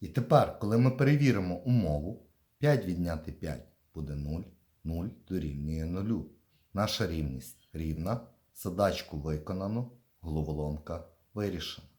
І тепер, коли ми перевіримо умову, 5 відняти 5 буде 0, 0 дорівнює 0. Наша рівність рівна, задачку виконано, головоломка вирішена.